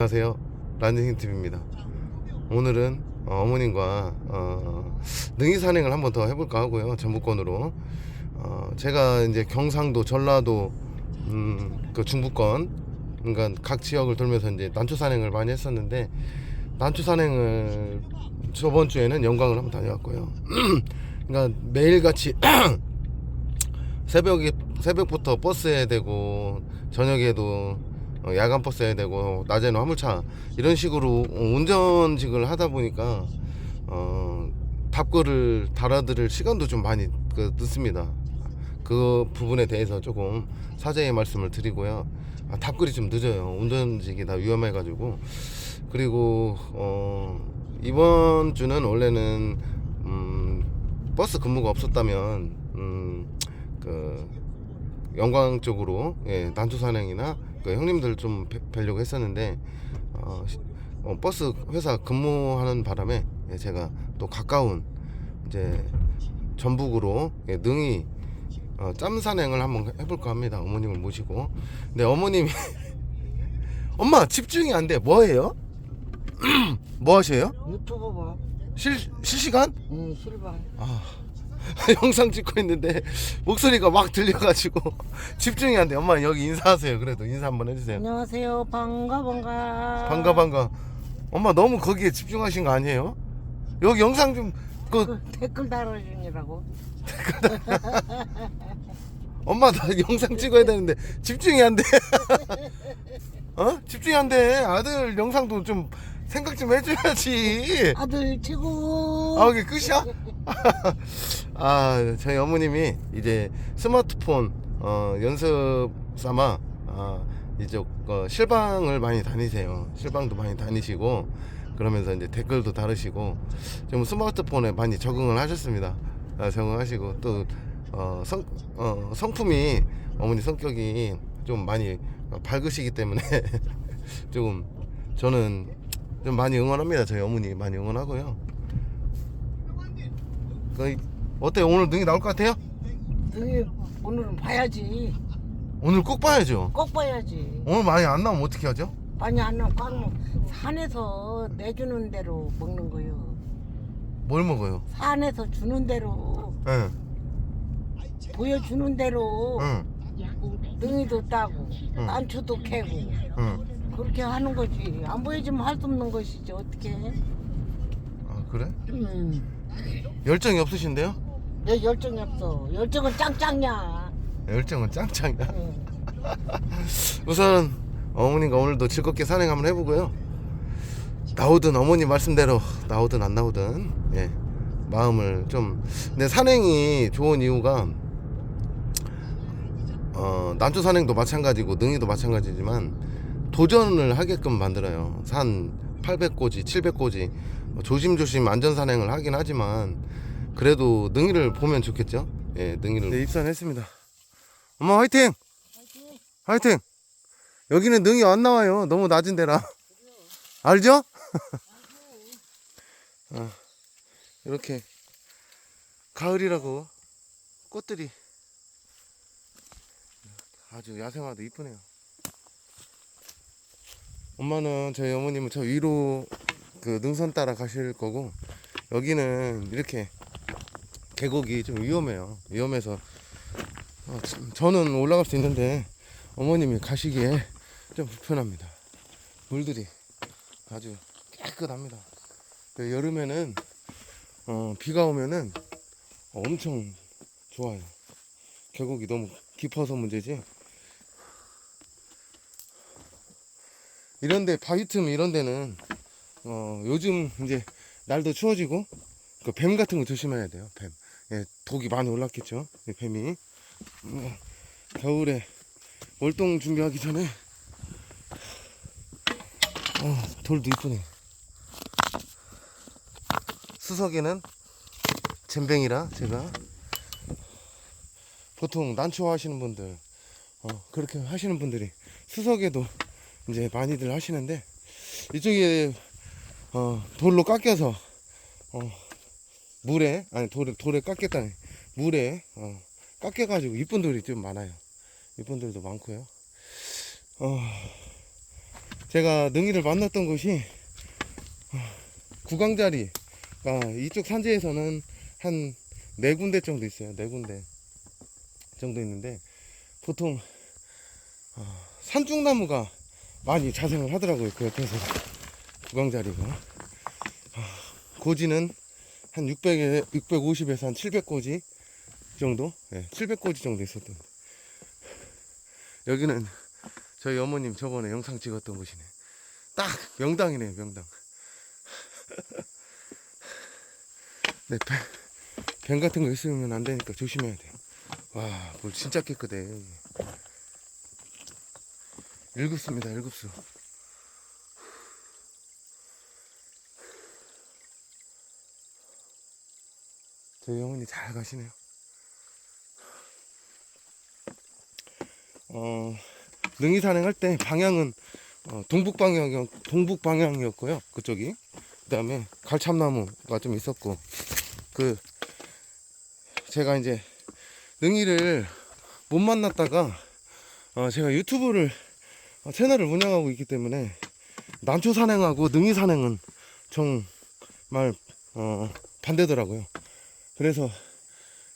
안녕하세요. 란닝TV입니다. 오늘은 어, 어머님과 어, 능이 산행을 한번 더 해볼까 하고요. 전북권으로. 어, 제가 이제 경상도 전라도 음, 그 중부권 그러니까 각 지역을 돌면서 이제 난초 산행을 많이 했었는데 난초 산행을 저번 주에는 영광을 한번 다녀왔고요. 그러니까 매일같이 새벽에 새벽부터 버스에 대고 저녁에도 어, 야간 버스 해야 되고 낮에는 화물차 이런 식으로 어, 운전직을 하다 보니까 어, 답글을 달아드릴 시간도 좀 많이 그, 늦습니다. 그 부분에 대해서 조금 사죄의 말씀을 드리고요. 아, 답글이 좀 늦어요. 운전직이 다 위험해가지고 그리고 어, 이번 주는 원래는 음, 버스 근무가 없었다면 음, 그 영광 쪽으로 예, 난투 산행이나 그 형님들 좀 뵈- 뵈려고 했었는데 어, 시- 어, 버스 회사 근무하는 바람에 예, 제가 또 가까운 이제 전북으로 예, 능이 어, 짬 산행을 한번 해볼까 합니다. 어머님을 모시고. 근데 어머님이 엄마 집중이 안 돼. 뭐해요? 뭐 하셔요? 유튜브 봐. 실 실시간? 응, 실반. 아, 영상 찍고 있는데 목소리가 막 들려가지고 집중이 안 돼. 엄마 여기 인사하세요. 그래도 인사 한번 해주세요. 안녕하세요. 반가 반가. 반가 반가. 엄마 너무 거기에 집중하신 거 아니에요? 여기 영상 좀그그 댓글 달아주니라고. 엄마 나 영상 찍어야 되는데 집중이 안 돼. 어? 집중이 안 돼. 아들 영상도 좀 생각 좀 해줘야지. 아들 최고. 아, 이게 끝이야? 아, 저희 어머님이 이제 스마트폰 어, 연습 삼아 아, 이제 어, 실방을 많이 다니세요. 실방도 많이 다니시고 그러면서 이제 댓글도 다르시고 좀 스마트폰에 많이 적응을 하셨습니다. 아, 적응하시고 또 어, 성, 어, 성품이 어머니 성격이 좀 많이 밝으시기 때문에 조금 저는 좀 많이 응원합니다. 저희 어머니 많이 응원하고요. 그 어때요? 오늘 능이 나올 것 같아요? 이 오늘은 봐야지. 오늘 꼭 봐야죠. 꼭 봐야지. 오늘 많이 안 나오면 어떻게 하죠? 많이 안 나면 꽉 먹. 산에서 내주는 대로 먹는 거요. 뭘 먹어요? 산에서 주는 대로 응, 보여주는 대로 응, 능이도 따고 응. 난초도 캐고 응. 그렇게 하는 거지. 안 보여주면 할 수 없는 것이지 어떻게? 해? 아 그래? 음. 열정이 없으신데요? 내 열정이 없어. 열정은 짱짱이야. 열정은 짱짱이야. 응. 우선 어머님과 오늘도 즐겁게 산행 한번 해보고요. 나오든 어머니 말씀대로 나오든 안 나오든 예 마음을 좀 근데 산행이 좋은 이유가 어 난초 산행도 마찬가지고 능이도 마찬가지지만 도전을 하게끔 만들어요. 산 800고지, 700고지 조심조심 안전 산행을 하긴 하지만 그래도 능이를 보면 좋겠죠. 예, 능이를 네, 입산했습니다. 엄마 화이팅! 화이팅! 여기는 능이 안 나와요. 너무 낮은 데라. 알죠? 어, 이렇게 가을이라고 꽃들이 아주 야생화도 이쁘네요. 엄마는 저희 어머님은 저 위로 그 능선 따라 가실 거고 여기는 이렇게 계곡이 좀 위험해요. 위험해서 어, 참, 저는 올라갈 수 있는데 어머님이 가시기에 좀 불편합니다. 물들이 아주 깨끗합니다. 그 여름에는 어, 비가 오면은 엄청 좋아요. 계곡이 너무 깊어서 문제지. 이런데 바위 틈 이런 데는 어, 요즘 이제 날도 추워지고 그 뱀 같은 거 조심해야 돼요. 뱀. 예, 독이 많이 올랐겠죠. 이 뱀이. 음, 겨울에 월동 준비하기 전에 어, 돌도 이쁘네. 수석에는 잼뱅이라 제가 보통 난초 하시는 분들 어, 그렇게 하시는 분들이 수석에도 이제 많이들 하시는데 이쪽에 어, 돌로 깎여서 어, 물에 아니 돌에 돌에 깎였다니 물에 어, 깎여가지고 이쁜 돌이 좀 많아요. 이쁜 돌도 많고요. 어, 제가 능이를 만났던 곳이 어, 구강자리가 이쪽 산지에서는 한 네 군데 정도 있어요. 네 군데 정도 있는데 보통 어, 산중나무가 많이 자생을 하더라고요. 그 옆에서 구강자리가 어, 고지는 한 600에 650에서 한 700고지 정도, 예, 700고지 정도 있었던. 여기는 저희 어머님 저번에 영상 찍었던 곳이네. 딱 명당이네 명당. 네, 뱀, 뱀 같은 거 있으면 안 되니까 조심해야 돼. 와, 물 진짜 깨끗해. 일급수입니다, 일급수. 저희 어머니 잘 가시네요. 어, 능이 산행할 때 방향은 어, 동북 방향 동북 방향이었고요. 그쪽이. 그다음에 갈참나무가 좀 있었고 그 제가 이제 능이를 못 만났다가 어, 제가 유튜브를 어, 채널을 운영하고 있기 때문에 난초 산행하고 능이 산행은 정말 어, 반대더라고요. 그래서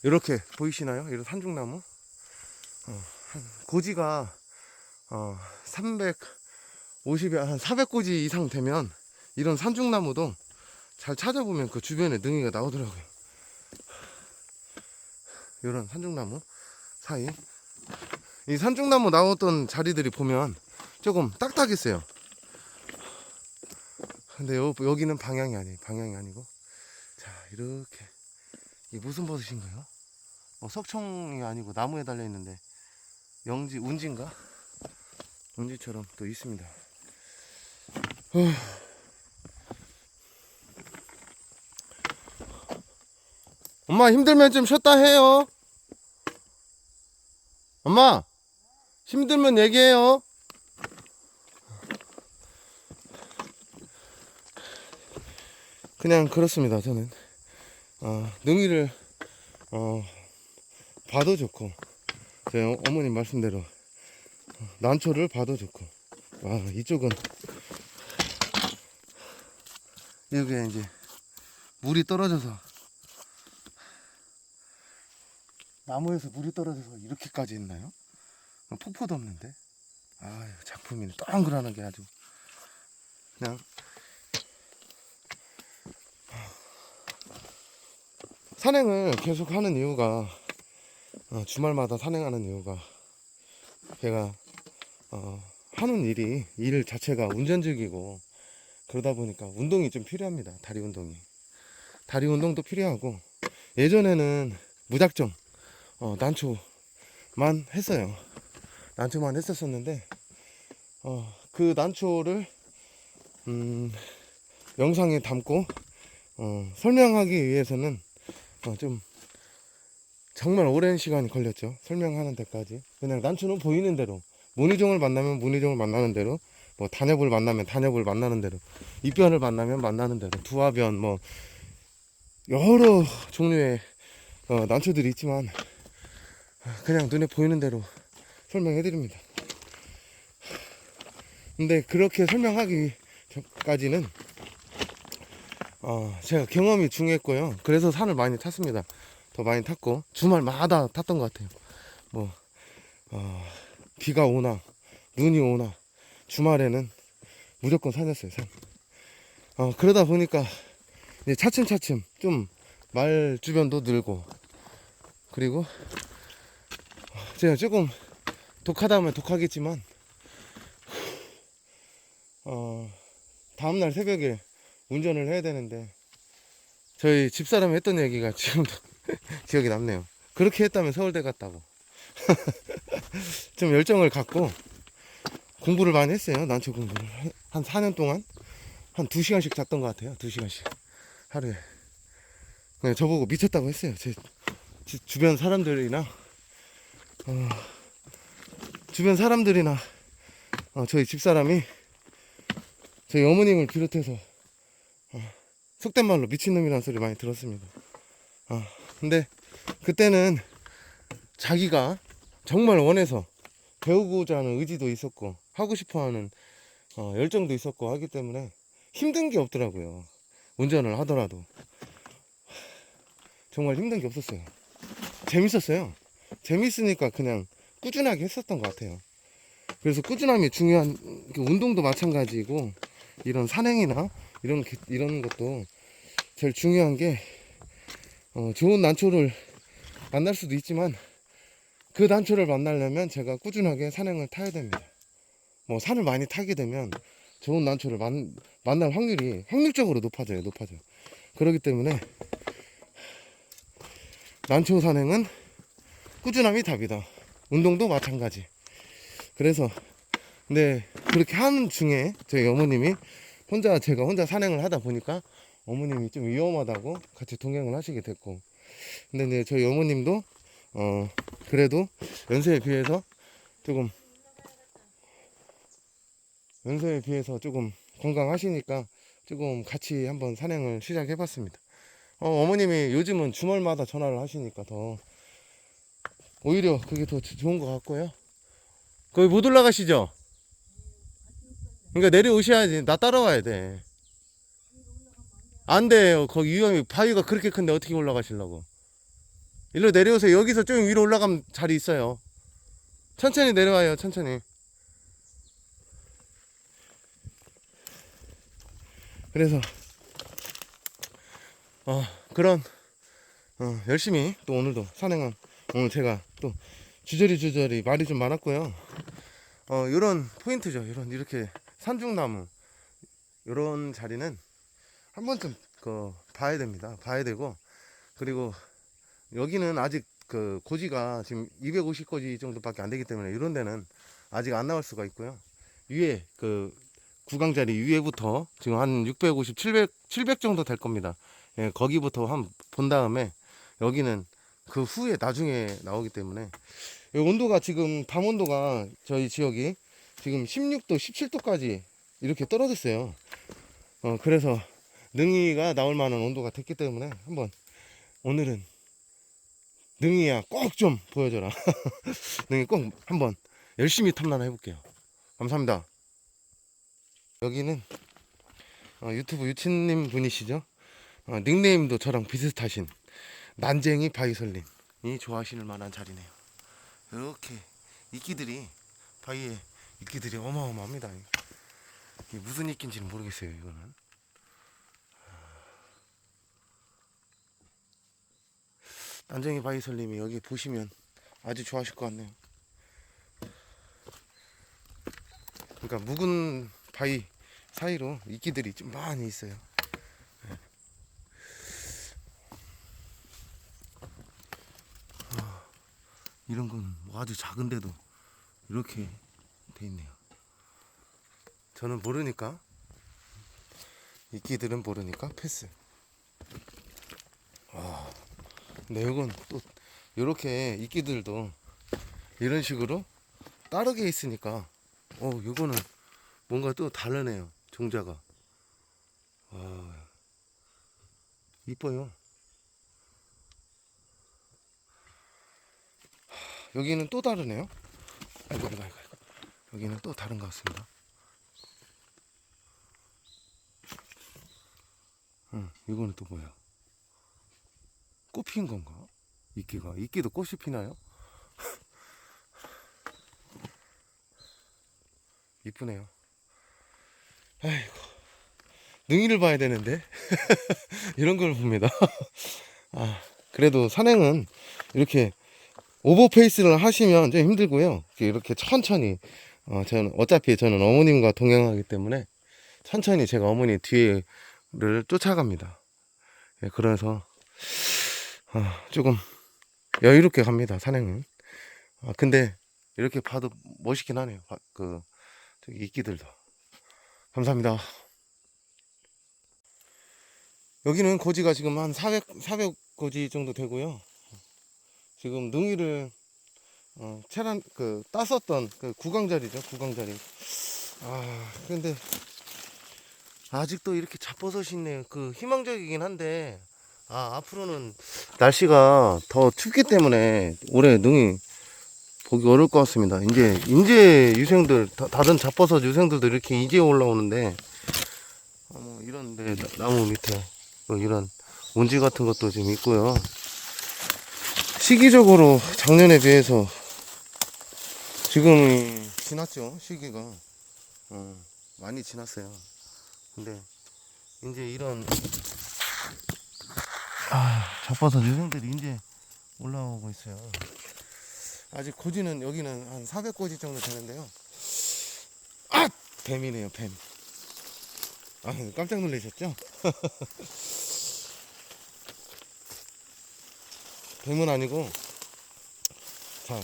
이렇게 보이시나요? 이런 산중나무 어, 한 고지가 어, 350에 한 400고지 이상 되면 이런 산중나무도 잘 찾아보면 그 주변에 능이가 나오더라고요. 이런 산중나무 사이 이 산중나무 나왔던 자리들이 보면 조금 딱딱했어요. 근데 요, 여기는 방향이 아니에요. 방향이 아니고 자 이렇게 이 무슨 버섯인가요? 어, 석청이 아니고 나무에 달려 있는데 영지 운지인가? 운지처럼 또 있습니다. 후. 엄마 힘들면 좀 쉬었다 해요. 엄마 힘들면 얘기해요. 그냥 그렇습니다. 저는 어, 능이를 어, 봐도 좋고 제 어- 어머님 말씀대로 어, 난초를 봐도 좋고 와 이쪽은 여기에 이제 물이 떨어져서 나무에서 물이 떨어져서 이렇게까지 있나요? 폭포도 없는데 아유 작품이 동그라는 게 아주 그냥 산행을 계속 하는 이유가 어, 주말마다 산행하는 이유가 제가 어, 하는 일이 일 자체가 운전직이고 그러다 보니까 운동이 좀 필요합니다 다리 운동이. 다리 운동도 필요하고 예전에는 무작정 어, 난초만 했어요. 난초만 했었었는데 어, 그 난초를 음, 영상에 담고 어, 설명하기 위해서는 어, 좀 정말 오랜 시간이 걸렸죠. 설명하는 데까지. 그냥 난초는 보이는 대로 문희종을 만나면 문희종을 만나는 대로 뭐 단엽을 만나면 단엽을 만나는 대로 입변을 만나면 만나는 대로 두화변 뭐 여러 종류의 어, 난초들이 있지만 그냥 눈에 보이는 대로 설명해 드립니다. 근데 그렇게 설명하기까지는 어, 제가 경험이 중요했고요. 그래서 산을 많이 탔습니다. 더 많이 탔고 주말마다 탔던 것 같아요. 뭐 어, 비가 오나 눈이 오나 주말에는 무조건 산이었어요. 산. 어, 그러다 보니까 이제 차츰차츰 좀 말 주변도 늘고 그리고 어, 제가 조금 독하다 하면 독하겠지만 어, 다음날 새벽에 운전을 해야 되는데 저희 집사람이 했던 얘기가 지금도 기억이 남네요. 그렇게 했다면 서울대 갔다고. 좀 열정을 갖고 공부를 많이 했어요. 난초 공부를. 한 4년 동안 한 2시간씩 잤던 것 같아요. 2시간씩. 하루에. 그냥 저보고 미쳤다고 했어요. 제 지- 주변 사람들이나 어, 주변 사람들이나 어, 저희 집사람이 저희 어머님을 비롯해서 속된 말로 미친놈이라는 소리 많이 들었습니다. 어, 근데 그때는 자기가 정말 원해서 배우고자 하는 의지도 있었고 하고 싶어 하는 어, 열정도 있었고 하기 때문에 힘든 게 없더라고요. 운전을 하더라도. 정말 힘든 게 없었어요. 재밌었어요. 재밌으니까 그냥 꾸준하게 했었던 것 같아요. 그래서 꾸준함이 중요한 그 운동도 마찬가지고 이런 산행이나 이런 게- 이런 것도 제일 중요한 게 어, 좋은 난초를 만날 수도 있지만 그 난초를 만나려면 제가 꾸준하게 산행을 타야 됩니다. 뭐 산을 많이 타게 되면 좋은 난초를 만, 만날 확률이 확률적으로 높아져요. 높아져. 그렇기 때문에 난초 산행은 꾸준함이 답이다. 운동도 마찬가지. 그래서 근데 그렇게 하는 중에 저희 어머님이 혼자 제가 혼자 산행을 하다 보니까 어머님이 좀 위험하다고 같이 동행을 하시게 됐고 근데 이제 저희 어머님도 어 그래도 연세에 비해서 조금 연세에 비해서 조금 건강하시니까 조금 같이 한번 산행을 시작해 봤습니다. 어, 어머님이 요즘은 주말마다 전화를 하시니까 더 오히려 그게 더 주- 좋은 것 같고요. 거기 못 올라가시죠? 그러니까 내려오셔야지. 나 따라와야 돼. 안 돼요. 거기 위험이 바위가 그렇게 큰데 어떻게 올라가시려고? 일로 내려오세요. 여기서 좀 위로 올라가면 자리 있어요. 천천히 내려와요. 천천히. 그래서 어, 그런 어, 열심히 또 오늘도 산행한 오늘 제가 또 주저리 주저리 말이 좀 많았고요. 어, 요런 포인트죠. 요런 이렇게 산중나무 요런 자리는 한 번쯤 그 봐야 됩니다. 봐야 되고 그리고 여기는 아직 그 고지가 지금 250고지 정도밖에 안 되기 때문에 이런 데는 아직 안 나올 수가 있고요. 위에 그 구강자리 위에부터 지금 한 650, 700, 700 정도 될 겁니다. 예, 거기부터 한 본 다음에 여기는 그 후에 나중에 나오기 때문에 이 온도가 지금 밤 온도가 저희 지역이 지금 16도, 17도까지 이렇게 떨어졌어요. 어, 그래서 능이가 나올 만한 온도가 됐기 때문에 한번 오늘은 능이야 꼭 좀 보여줘라. 능이 꼭 한번 열심히 탐난 해 볼게요. 감사합니다. 여기는 어, 유튜브 유치님 분이시죠? 어, 닉네임도 저랑 비슷하신 난쟁이 바위설림이 좋아하시는 만한 자리네요. 이렇게 이끼들이 바위에 이끼들이 어마어마합니다. 이게 무슨 이끼인지는 모르겠어요. 이거는 난쟁이 바위설림이 여기 보시면 아주 좋아하실 것 같네요. 그러니까 묵은 바위 사이로 이끼들이 좀 많이 있어요. 예. 아, 이런 건뭐 아주 작은데도 이렇게 돼 있네요. 저는 모르니까 이끼들은 모르니까 패스. 아, 이건 또 이렇게 이끼들도 이런 식으로 따르게 있으니까 어, 이거는 뭔가 또 다르네요. 종자가. 아, 이뻐요. 하, 여기는 또 다르네요. 아이고, 아이고, 아이고. 여기는 또 다른 것 같습니다. 응, 이거는 또 뭐야? 꽃핀 건가? 이끼가. 이끼도 꽃이 피나요? 이쁘네요. 아이고. 능이를 봐야 되는데. 이런 걸 봅니다. 아, 그래도 산행은 이렇게 오버페이스를 하시면 좀 힘들고요. 이렇게 천천히. 어, 저는 어차피 저는 어머님과 동행하기 때문에 천천히 제가 어머니 뒤를 쫓아갑니다. 예, 그래서 어, 조금 여유롭게 갑니다. 산행은. 아, 근데 이렇게 봐도 멋있긴 하네요. 바- 그 저기 이끼들도. 감사합니다. 여기는 고지가 지금 한 400, 400 고지 정도 되고요. 지금 능이를 어, 체란 그 땄었던 그 구강자리죠. 구강자리. 아, 근데 아직도 이렇게 잡버섯이 있네요. 그 희망적이긴 한데 아, 앞으로는 날씨가 더 춥기 때문에 올해 능이 보기 어려울 것 같습니다. 이제 이제 유생들 다, 다른 잡버섯 유생들도 이렇게 이제 올라오는데 어, 뭐 이런데 나- 나무 밑에 뭐 이런 먼지 같은 것도 지금 있고요. 시기적으로 작년에 비해서 지금 지났죠 시기가 어, 많이 지났어요. 근데 이제 이런 아, 잡버섯 유생들이 이제 올라오고 있어요. 아직 고지는 여기는 한 400고지 정도 되는데요. 아! 뱀이네요, 뱀. 아, 깜짝 놀라셨죠? 뱀은 아니고, 자,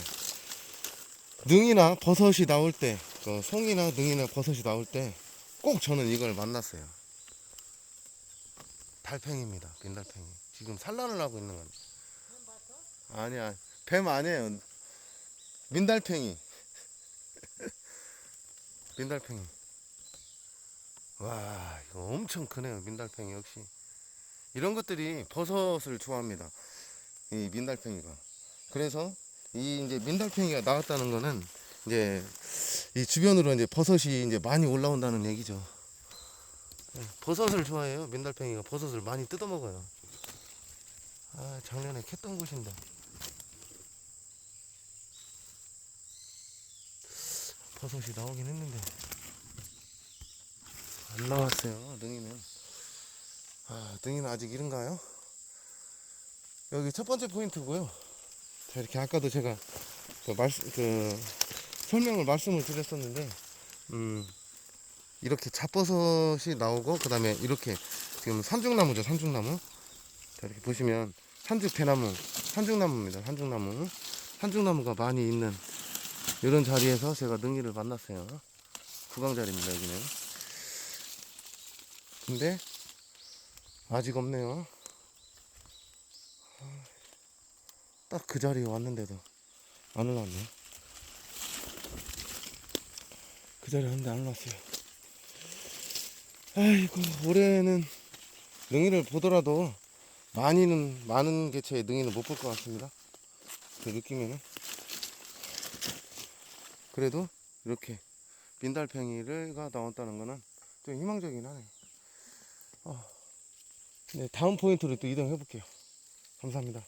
능이나 버섯이 나올 때, 그 송이나 능이나 버섯이 나올 때, 꼭 저는 이걸 만났어요. 달팽이입니다, 빈달팽이. 지금 산란을 하고 있는 겁니다. 아니야, 뱀 아니에요. 민달팽이. 민달팽이. 와, 이거 엄청 크네요, 민달팽이 역시. 이런 것들이 버섯을 좋아합니다. 이 민달팽이가. 그래서 이 이제 민달팽이가 나왔다는 거는 이제 이 주변으로 이제 버섯이 이제 많이 올라온다는 얘기죠. 네, 버섯을 좋아해요, 민달팽이가. 버섯을 많이 뜯어 먹어요. 아, 작년에 캤던 곳인데. 버섯이 나오긴 했는데 안 나왔어요 능이는 아 능이는 아직 이른가요? 여기 첫 번째 포인트고요 자 이렇게 아까도 제가 그 말씀 그 설명을 말씀을 드렸었는데 음 이렇게 잡버섯이 나오고 그 다음에 이렇게 지금 산중나무죠 산중나무 자 이렇게 보시면 산죽 대나무 산중나무입니다 산중나무 산중나무가 많이 있는 이런 자리에서 제가 능이를 만났어요. 구강자리입니다, 여기는. 근데, 아직 없네요. 딱 그 자리에 왔는데도 안 올라왔네. 그 자리에 왔는데 안 올라왔어요. 아이고, 올해는 능이를 보더라도 많이는, 많은 개체의 능이는 못 볼 것 같습니다. 그 느낌에는. 그래도 이렇게 민달팽이가 나왔다는 거는 좀 희망적이긴 하네. 어. 네, 다음 포인트로 또 이동해 볼게요. 감사합니다.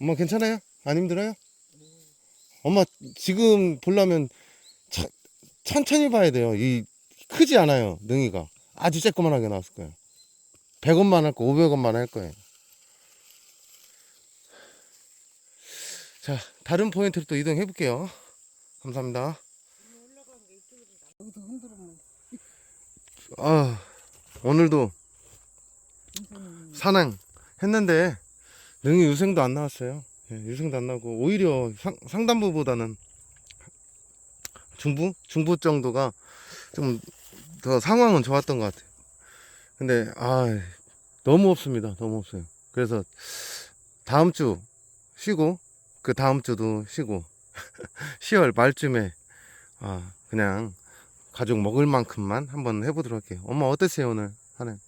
엄마 괜찮아요? 안 힘들어요? 엄마 지금 보려면 차- 천천히 봐야 돼요. 이 크지 않아요. 능이가 아주 쬐끄만하게 나왔을 거예요. 100원만 할 거, 500원만 할 거예요. 자, 다른 포인트로 또 이동해 볼게요. 감사합니다. 아, 오늘도 산행 했는데 능이 유생도 안 나왔어요. 예, 유생도 안 나고 오히려 상, 상단부보다는 중부 중부 정도가 좀 더 상황은 좋았던 것 같아요. 근데 아 너무 없습니다. 너무 없어요. 그래서 다음 주 쉬고 그 다음 주도 쉬고 10월 말쯤에 아 그냥 가족 먹을 만큼만 한번 해보도록 할게요. 엄마 어땠어요 오늘 산행?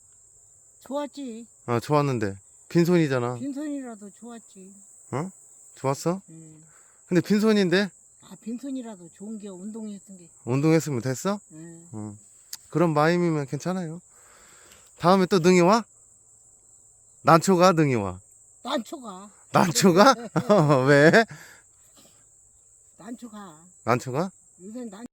좋았지. 아 좋았는데 빈손이잖아 빈손이라도 좋았지. 좋았어? 응. 근데 빈손인데 아 빈손이라도 좋은 게 운동했던 게. 운동했으면 됐어? 응. 응. 그런 마음이면 괜찮아요 다음에 또 능이 와? 난초가 능이 와 난초가 난초가? 왜? 난초가 난초가? 요새 난.